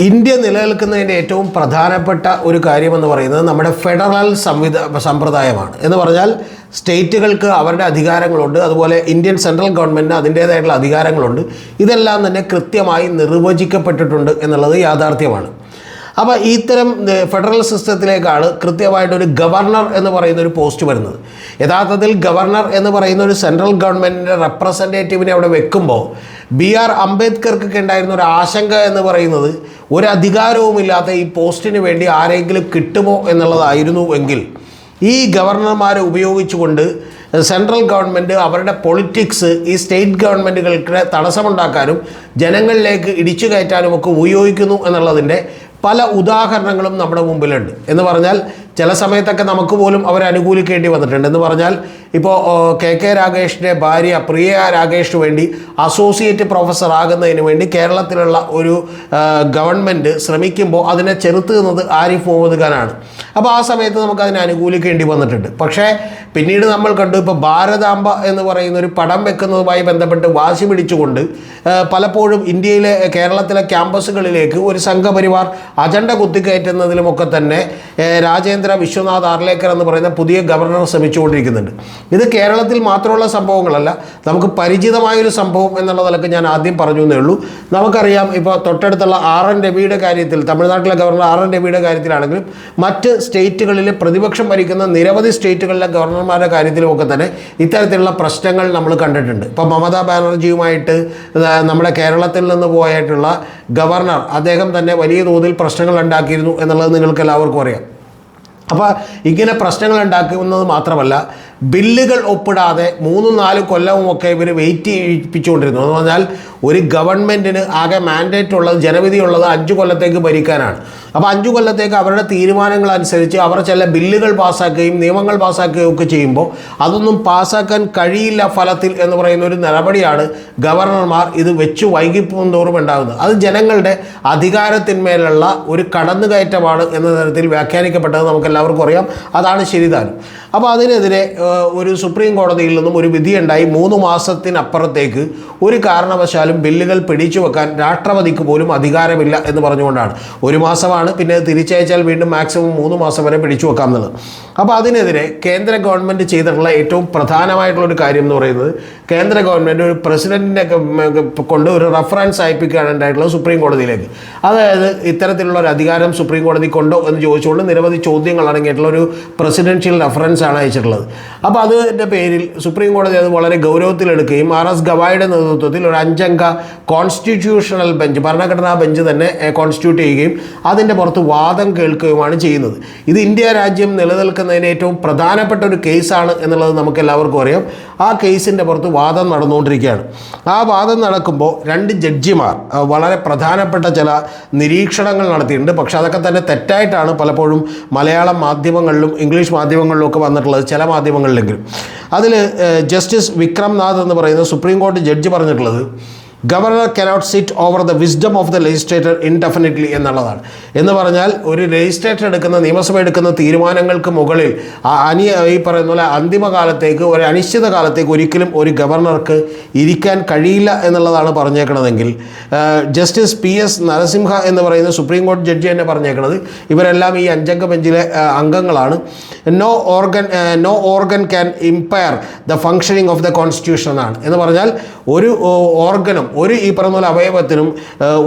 India നിലനിൽക്കുന്നതിന്റെ ഏറ്റവും പ്രധാനപ്പെട്ട ഒരു കാര്യമെന്ന് പറയുന്നത് നമ്മുടെ ഫെഡറൽ സംവിധ സമ്പ്രദായമാണ്. എന്ന് പറഞ്ഞാൽ സ്റ്റേറ്റുകൾക്ക് അവരുടെ അധികാരങ്ങളുണ്ട്. അതുപോലെ ഇന്ത്യൻ സെൻട്രൽ ഗവൺമെന്റിന് അതിന്റേതായിട്ടുള്ള അധികാരങ്ങളുണ്ട്. ഇതെല്ലാം തന്നെ കൃത്യമായി നിർവചിക്കപ്പെട്ടിട്ടുണ്ട് എന്നുള്ളത് യാഥാർത്ഥ്യമാണ്. അപ്പോൾ ഇത്തരം ഫെഡറൽ സിസ്റ്റത്തിലേക്കാണ് കൃത്യമായിട്ടൊരു ഗവർണർ എന്ന് പറയുന്ന ഒരു പോസ്റ്റ് വരുന്നത്. യഥാർത്ഥത്തിൽ ഗവർണർ എന്ന് പറയുന്ന ഒരു സെൻട്രൽ ഗവൺമെന്റിന്റെ റെപ്രസെന്റേറ്റീവിനെ അവിടെ വെക്കുമ്പോൾ ബി ആർ അംബേദ്കർക്കൊക്കെ ഉണ്ടായിരുന്ന ഒരു ആശങ്ക എന്ന് പറയുന്നത് ഒരു അധികാരവുമില്ലാത്ത ഈ പോസ്റ്റിന് വേണ്ടി ആരെങ്കിലും കിട്ടുമോ എന്നുള്ളതായിരുന്നു എങ്കിൽ ഈ ഗവർണർമാരെ ഉപയോഗിച്ചുകൊണ്ട് സെൻട്രൽ ഗവൺമെന്റ് അവരുടെ പൊളിറ്റിക്സ് ഈ സ്റ്റേറ്റ് ഗവൺമെന്റുകൾക്ക് തടസ്സമുണ്ടാക്കാനും ജനങ്ങളിലേക്ക് ഇടിച്ചു കയറ്റാനും ഒക്കെ ഉപയോഗിക്കുന്നു എന്നുള്ളതിന്റെ പല ഉദാഹരണങ്ങളും നമ്മുടെ മുമ്പിലുണ്ട്. എന്ന് പറഞ്ഞാൽ ചില സമയത്തൊക്കെ നമുക്ക് പോലും അവരെ അനുകൂലിക്കേണ്ടി വന്നിട്ടുണ്ട്. എന്ന് പറഞ്ഞാൽ ഇപ്പോൾ കെ കെ രാഗേഷിന്റെ ഭാര്യ പ്രിയ രാകേഷിന് വേണ്ടി അസോസിയേറ്റ് പ്രൊഫസർ ആകുന്നതിന് വേണ്ടി കേരളത്തിലുള്ള ഒരു ഗവൺമെന്റ് ശ്രമിക്കുമ്പോൾ അതിനെ ചെറുത്തുന്നത് ആരിഫ് മുഹമ്മദ് ഖാനാണ്. അപ്പോൾ ആ സമയത്ത് നമുക്ക് അതിനെ അനുകൂലിക്കേണ്ടി വന്നിട്ടുണ്ട്. പക്ഷേ പിന്നീട് നമ്മൾ കണ്ടു ഇപ്പോൾ ഭാരതാംബ എന്ന് പറയുന്ന ഒരു പടം വെക്കുന്നതുമായി ബന്ധപ്പെട്ട് വാശി പിടിച്ചുകൊണ്ട് പലപ്പോഴും ഇന്ത്യയിലെ കേരളത്തിലെ ക്യാമ്പസുകളിലേക്ക് ഒരു സംഘപരിവാർ അജണ്ട കുത്തിക്കയറ്റുന്നതിലുമൊക്കെ തന്നെ രാജേന്ദ്ര വിശ്വനാഥ് ആർലേക്കർ എന്ന് പറയുന്ന പുതിയ ഗവർണർ ശ്രമിച്ചുകൊണ്ടിരിക്കുന്നുണ്ട്. ഇത് കേരളത്തിൽ മാത്രമുള്ള സംഭവങ്ങളല്ല നമുക്ക് പരിചിതമായൊരു സംഭവം എന്നുള്ള നിലയ്ക്ക് ഞാൻ ആദ്യം പറഞ്ഞു എന്നേ ഉള്ളൂ. നമുക്കറിയാം ഇപ്പോൾ തൊട്ടടുത്തുള്ള ആർ എൻ രവിയുടെ കാര്യത്തിൽ തമിഴ്നാട്ടിലെ ഗവർണർ ആർ എൻ രവിയുടെ കാര്യത്തിലാണെങ്കിലും മറ്റ് സ്റ്റേറ്റുകളിലെ പ്രതിപക്ഷം ഭരിക്കുന്ന നിരവധി സ്റ്റേറ്റുകളിലെ ഗവർണർമാരുടെ കാര്യത്തിലുമൊക്കെ തന്നെ ഇത്തരത്തിലുള്ള പ്രശ്നങ്ങൾ നമ്മൾ കണ്ടിട്ടുണ്ട്. ഇപ്പോൾ മമതാ ബാനർജിയുമായിട്ട് നമ്മുടെ കേരളത്തിൽ നിന്ന് പോയിട്ടുള്ള ഗവർണർ അദ്ദേഹം തന്നെ വലിയ തോതിൽ പ്രശ്നങ്ങൾ ഉണ്ടാക്കിയിരുന്നു എന്നുള്ളത് നിങ്ങൾക്ക് എല്ലാവർക്കും അറിയാം. അപ്പോൾ ഇങ്ങനെ പ്രശ്നങ്ങൾ ഉണ്ടാക്കുന്നത് മാത്രമല്ല ബില്ലുകൾ ഒപ്പിടാതെ മൂന്നും നാലും കൊല്ലവുമൊക്കെ ഇവർ വെയിറ്റ് ചെയ്യിപ്പിച്ചുകൊണ്ടിരുന്നു. എന്ന് പറഞ്ഞാൽ ഒരു ഗവൺമെന്റിന് ആകെ മാൻഡേറ്റ് ഉള്ളത് ജനവിധി ഉള്ളത് അഞ്ച് കൊല്ലത്തേക്ക് ഭരിക്കാനാണ്. അപ്പോൾ അഞ്ച് കൊല്ലത്തേക്ക് അവരുടെ തീരുമാനങ്ങൾ അനുസരിച്ച് അവർ ചില ബില്ലുകൾ പാസ്സാക്കുകയും നിയമങ്ങൾ പാസ്സാക്കുകയും ഒക്കെ ചെയ്യുമ്പോൾ അതൊന്നും പാസ്സാക്കാൻ കഴിയില്ല ഫലത്തിൽ എന്ന് പറയുന്ന ഒരു നടപടിയാണ് ഗവർണർമാർ ഇത് വെച്ച് വൈകിപ്പും തോറും ഉണ്ടാകുന്നത്. അത് ജനങ്ങളുടെ അധികാരത്തിന്മേലുള്ള ഒരു കടന്നുകയറ്റമാണ് എന്ന തരത്തിൽ വ്യാഖ്യാനിക്കപ്പെട്ടത് നമുക്ക് എല്ലാവർക്കും അറിയാം. അതാണ് ശരിതാനും. അപ്പോൾ അതിനെതിരെ ഒരു സുപ്രീം കോടതിയിൽ നിന്നും ഒരു വിധിയുണ്ടായി മൂന്ന് മാസത്തിനപ്പുറത്തേക്ക് ഒരു കാരണവശാലും ബില്ലുകൾ പിടിച്ചു വെക്കാൻ രാഷ്ട്രപതിക്ക് പോലും അധികാരമില്ല എന്ന് പറഞ്ഞുകൊണ്ടാണ്. ഒരു മാസമാണ് പിന്നെ തിരിച്ചയച്ചാൽ വീണ്ടും മാക്സിമം മൂന്ന് മാസം വരെ പിടിച്ചു വെക്കാം എന്നുള്ളത്. അപ്പോൾ അതിനെതിരെ കേന്ദ്ര ഗവൺമെന്റ് ചെയ്തിട്ടുള്ള ഏറ്റവും പ്രധാനമായിട്ടുള്ള ഒരു കാര്യം എന്ന് പറയുന്നത് കേന്ദ്ര ഗവൺമെന്റ് ഒരു പ്രസിഡന്റിനെ കൊണ്ട് ഒരു റഫറൻസ് അയപ്പിക്കുകയാണ് ഉണ്ടായിട്ടുള്ളത് സുപ്രീം കോടതിയിലേക്ക്. അതായത് ഇത്തരത്തിലുള്ള ഒരു അധികാരം സുപ്രീം കോടതിക്കുണ്ടോ എന്ന് ചോദിച്ചുകൊണ്ട് നിരവധി ചോദ്യങ്ങൾ അടങ്ങിയിട്ടുള്ള ഒരു പ്രസിഡൻഷ്യൽ റഫറൻസ് ആണ് അയച്ചിട്ടുള്ളത്. അപ്പോൾ അതിന്റെ പേരിൽ സുപ്രീം കോടതി അത് വളരെ ഗൗരവത്തിലെടുക്കുകയും ആർ എസ് ഗവായുടെ നേതൃത്വത്തിൽ ഒരു അഞ്ചംഗ കോൺസ്റ്റിറ്റ്യൂഷണൽ ബെഞ്ച് ഭരണഘടനാ ബെഞ്ച് തന്നെ കോൺസ്റ്റിറ്റ്യൂട്ട് ചെയ്യുകയും അതിന്റെ പുറത്ത് വാദം കേൾക്കുകയുമാണ് ചെയ്യുന്നത്. ഇത് ഇന്ത്യ രാജ്യം നിലനിൽക്കുന്നതിന് ഏറ്റവും പ്രധാനപ്പെട്ട ഒരു കേസാണ് എന്നുള്ളത് നമുക്ക് എല്ലാവർക്കും അറിയാം. ആ കേസിന്റെ പുറത്ത് വാദം നടന്നുകൊണ്ടിരിക്കുകയാണ്. ആ വാദം നടക്കുമ്പോൾ രണ്ട് ജഡ്ജിമാർ വളരെ പ്രധാനപ്പെട്ട ചില നിരീക്ഷണങ്ങൾ നടത്തിയിട്ടുണ്ട്. പക്ഷേ അതൊക്കെ തന്നെ തെറ്റായിട്ടാണ് പലപ്പോഴും മലയാളം മാധ്യമങ്ങളിലും ഇംഗ്ലീഷ് മാധ്യമങ്ങളിലും ഒക്കെ വന്നിട്ടുള്ളത് ചില മാധ്യമങ്ങളിലെങ്കിലും. അതിൽ ജസ്റ്റിസ് വിക്രംനാഥ് എന്ന് പറയുന്ന സുപ്രീം കോടതി ജഡ്ജി പറഞ്ഞിട്ടുള്ളത് governor cannot sit over the wisdom of the legislature indefinitely എന്നുള്ളതാണ്. എന്ന് പറഞ്ഞാൽ ഒരു ലെജിസ്ട്രേറ്റർ എടുക്കുന്ന നിയമസഭ എടുക്കുന്ന തീരുമാനങ്ങൾക്ക് മുകളിൽ അനി ഈ പറയുന്ന പോലെ അന്തിമകാലത്തേക്ക് ഒരു അനിശ്ചിത കാലത്തേക്ക് ഒരിക്കലും ഒരു ഗവർണർക്ക് ഇരിക്കാൻ കഴിയില്ല എന്നുള്ളതാണ് പറഞ്ഞേക്കണതെങ്കിൽ ജസ്റ്റിസ് പി എസ് നരസിംഹ എന്ന് പറയുന്ന സുപ്രീം കോടതി ജഡ്ജി തന്നെ പറഞ്ഞേക്കണത്. ഇവരെല്ലാം ഈ അഞ്ചംഗ ബെഞ്ചിലെ അംഗങ്ങളാണ്. No organ no organ can impair the functioning of the constitution എന്നാണ് എന്ന് പറഞ്ഞാൽ ഒരു ഓർഗനും ഒരു ഈ പറഞ്ഞ പോലെ അവയവത്തിനും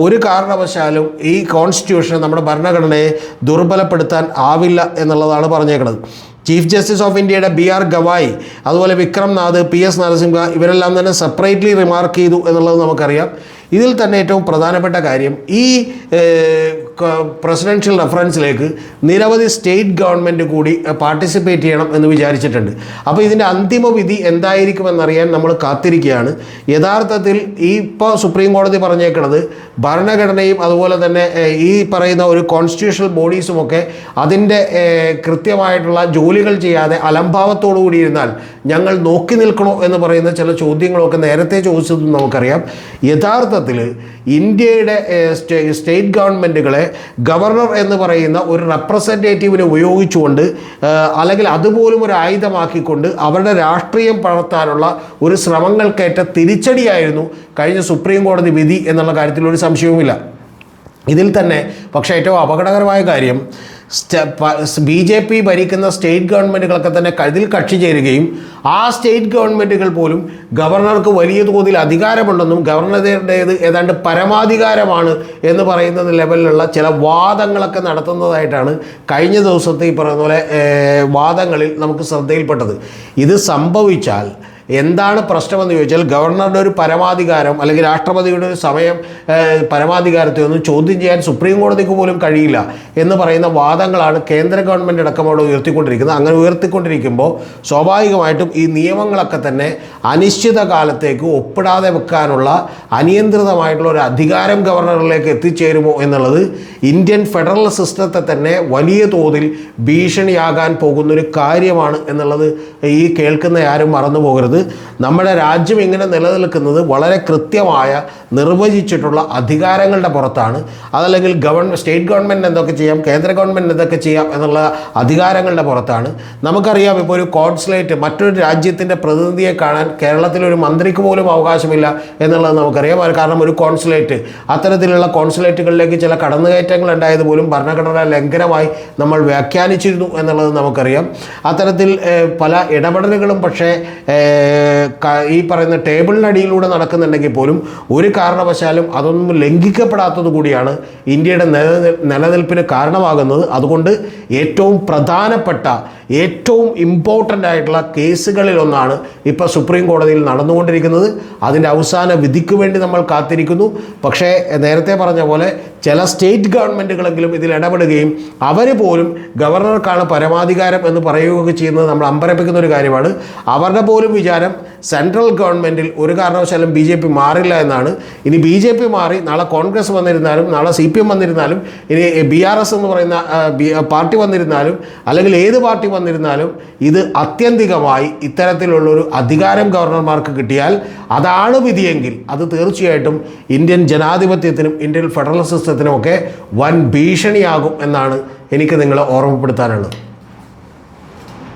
ഒരു കാരണവശാലും ഈ കോൺസ്റ്റിറ്റ്യൂഷൻ നമ്മുടെ ഭരണഘടനയെ ദുർബലപ്പെടുത്താൻ ആവില്ല എന്നുള്ളതാണ് പറഞ്ഞേക്കുന്നത് ചീഫ് ജസ്റ്റിസ് ഓഫ് ഇന്ത്യയുടെ ബി ആർ ഗവായി അതുപോലെ വിക്രം നാഥ് പി എസ് നരസിംഹ ഇവരെല്ലാം തന്നെ സെപ്പറേറ്റ്ലി റിമാർക്ക് ചെയ്തു എന്നുള്ളത് നമുക്കറിയാം. ഇതിൽ തന്നെ ഏറ്റവും പ്രധാനപ്പെട്ട കാര്യം ഈ പ്രസിഡൻഷ്യൽ റെഫറൻസിലേക്ക് നിരവധി സ്റ്റേറ്റ് ഗവൺമെന്റ് കൂടി പാർട്ടിസിപ്പേറ്റ് ചെയ്യണം എന്ന് വിചാരിച്ചിട്ടുണ്ട്. അപ്പോൾ ഇതിന്റെ അന്തിമ വിധി എന്തായിരിക്കുമെന്നറിയാൻ നമ്മൾ കാത്തിരിക്കുകയാണ്. യഥാർത്ഥത്തിൽ ഈ ഇപ്പോൾ സുപ്രീം കോടതി പറഞ്ഞേക്കുന്നത് ഭരണഘടനയും അതുപോലെ തന്നെ ഈ പറയുന്ന ഒരു കോൺസ്റ്റിറ്റ്യൂഷണൽ ബോഡീസുമൊക്കെ അതിന്റെ കൃത്യമായിട്ടുള്ള ജോലികൾ ചെയ്യാതെ അലംഭാവത്തോടു കൂടിയിരുന്നാൽ ഞങ്ങൾ നോക്കി നിൽക്കണോ എന്ന് പറയുന്ന ചില ചോദ്യങ്ങളൊക്കെ നേരത്തെ ചോദിച്ചതും നമുക്കറിയാം. യഥാർത്ഥത്തിൽ ഇന്ത്യയുടെ സ്റ്റേറ്റ് ഗവൺമെന്റുകളെ ഗവർണർ എന്ന് പറയുന്ന ഒരു റെപ്രസെന്റേറ്റീവിനെ ഉപയോഗിച്ചുകൊണ്ട് അല്ലെങ്കിൽ അതുപോലും ഒരു ആയുധമാക്കിക്കൊണ്ട് അവരുടെ രാഷ്ട്രീയം പടർത്താനുള്ള ഒരു ശ്രമങ്ങൾക്കേറ്റ തിരിച്ചടിയായിരുന്നു കഴിഞ്ഞ സുപ്രീം കോടതി വിധി എന്നുള്ള കാര്യത്തിൽ ഒരു സംശയവുമില്ല. ഇതിൽ തന്നെ പക്ഷേ ഏറ്റവും അപകടകരമായ കാര്യം ബി ജെ പി ഭരിക്കുന്ന സ്റ്റേറ്റ് ഗവൺമെന്റുകളൊക്കെ തന്നെ കഴുതിൽ കക്ഷി ചേരുകയും ആ സ്റ്റേറ്റ് ഗവൺമെന്റുകൾ പോലും ഗവർണർക്ക് വലിയ തോതിൽ അധികാരമുണ്ടെന്നും ഗവർണറുടേത് ഏതാണ്ട് പരമാധികാരമാണ് എന്ന് പറയുന്ന ലെവലിലുള്ള ചില വാദങ്ങളൊക്കെ നടത്തുന്നതായിട്ടാണ് കഴിഞ്ഞ ദിവസത്തെ ഈ പറയുന്ന പോലെ വാദങ്ങളിൽ നമുക്ക് ശ്രദ്ധയിൽപ്പെട്ടത്. ഇത് സംഭവിച്ചാൽ എന്താണ് പ്രശ്നമെന്ന് ചോദിച്ചാൽ ഗവർണറുടെ ഒരു പരമാധികാരം അല്ലെങ്കിൽ രാഷ്ട്രപതിയുടെ ഒരു സമയം പരമാധികാരത്തെ ഒന്നും ചോദ്യം ചെയ്യാൻ സുപ്രീം കോടതിക്ക് പോലും കഴിയില്ല എന്ന് പറയുന്ന വാദങ്ങളാണ് കേന്ദ്ര ഗവൺമെന്റ് അടക്കം അവിടെ ഉയർത്തിക്കൊണ്ടിരിക്കുന്നത്. അങ്ങനെ ഉയർത്തിക്കൊണ്ടിരിക്കുമ്പോൾ സ്വാഭാവികമായിട്ടും ഈ നിയമങ്ങളൊക്കെ തന്നെ അനിശ്ചിത കാലത്തേക്ക് ഒപ്പിടാതെ വെക്കാനുള്ള അനിയന്ത്രിതമായിട്ടുള്ള ഒരു അധികാരം ഗവർണറിലേക്ക് എത്തിച്ചേരുമോ എന്നുള്ളത് ഇന്ത്യൻ ഫെഡറൽ സിസ്റ്റത്തെ തന്നെ വലിയ തോതിൽ ഭീഷണിയാകാൻ പോകുന്നൊരു കാര്യമാണ് എന്നുള്ളത് ഈ കേൾക്കുന്ന ആരും മറന്നു പോകരുത് നമ്മുടെ രാജ്യം ഇങ്ങനെ നിലനിൽക്കുന്നത് വളരെ കൃത്യമായ നിർവചിച്ചിട്ടുള്ള അധികാരങ്ങളുടെ പുറത്താണ്. അതല്ലെങ്കിൽ ഗവൺ സ്റ്റേറ്റ് ഗവൺമെന്റ് എന്തൊക്കെ ചെയ്യാം കേന്ദ്ര ഗവൺമെന്റ് എന്തൊക്കെ ചെയ്യാം എന്നുള്ള അധികാരങ്ങളുടെ പുറത്താണ്. നമുക്കറിയാം ഇപ്പോൾ ഒരു കോൺസുലേറ്റ് മറ്റൊരു രാജ്യത്തിന്റെ പ്രതിനിധിയെ കാണാൻ കേരളത്തിലൊരു മന്ത്രിക്ക് പോലും അവകാശമില്ല എന്നുള്ളത് നമുക്കറിയാം. കാരണം ഒരു കോൺസുലേറ്റ് അത്തരത്തിലുള്ള കോൺസുലേറ്റുകളിലേക്ക് ചില കടന്നുകയറ്റങ്ങൾ ഉണ്ടായത് പോലും ഭരണഘടനാ ലംഘനമായി നമ്മൾ വ്യാഖ്യാനിച്ചിരുന്നു എന്നുള്ളത് നമുക്കറിയാം. അത്തരത്തിൽ പല ഇടപെടലുകളും പക്ഷേ ഈ പറയുന്ന ടേബിളിനടിയിലൂടെ നടക്കുന്നുണ്ടെങ്കിൽ പോലും ഒരു കാരണവശാലും അതൊന്നും ലംഘിക്കപ്പെടാത്തത് കൂടിയാണ് ഇന്ത്യയുടെ നിലനിൽപ്പിന് കാരണമാകുന്നത്. അതുകൊണ്ട് ഏറ്റവും പ്രധാനപ്പെട്ട ഏറ്റവും ഇമ്പോർട്ടന്റ് ആയിട്ടുള്ള കേസുകളിലൊന്നാണ് ഇപ്പോൾ സുപ്രീം കോടതിയിൽ നടന്നുകൊണ്ടിരിക്കുന്നത്. അതിന്റെ അവസാന വിധിക്ക് വേണ്ടി നമ്മൾ കാത്തിരിക്കുന്നു. പക്ഷേ നേരത്തെ പറഞ്ഞ പോലെ ചില സ്റ്റേറ്റ് ഗവൺമെന്റുകളെങ്കിലും ഇതിൽ ഇടപെടുകയും അവർ പോലും ഗവർണർക്കാണ് പരമാധികാരം എന്ന് പറയുകയൊക്കെ ചെയ്യുന്നത് നമ്മൾ അമ്പരപ്പിക്കുന്ന ഒരു കാര്യമാണ്. അവരുടെ പോലും വിചാരം സെൻട്രൽ ഗവൺമെന്റിൽ ഒരു കാരണവശാലും ബി ജെ പി മാറില്ല എന്നാണ്. ഇനി ബി ജെ പി മാറി നാളെ കോൺഗ്രസ് വന്നിരുന്നാലും നാളെ സി പി എം വന്നിരുന്നാലും ഇനി ബി ആർ എസ് എന്ന് പറയുന്ന പാർട്ടി വന്നിരുന്നാലും അല്ലെങ്കിൽ ഏത് പാർട്ടി വന്നിരുന്നാലും ഇത് അത്യന്തികമായി ഇത്തരത്തിലുള്ളൊരു അധികാരം ഗവർണർമാർക്ക് കിട്ടിയാൽ അതാണ് വിധിയെങ്കിൽ അത് തീർച്ചയായിട്ടും ഇന്ത്യൻ ജനാധിപത്യത്തിനും ഇന്ത്യൻ ഫെഡറൽ സിസ്റ്റത്തിനുമൊക്കെ വൻ ഭീഷണിയാകും എന്നാണ് എനിക്ക് നിങ്ങളെ ഓർമ്മപ്പെടുത്താനുള്ളത്.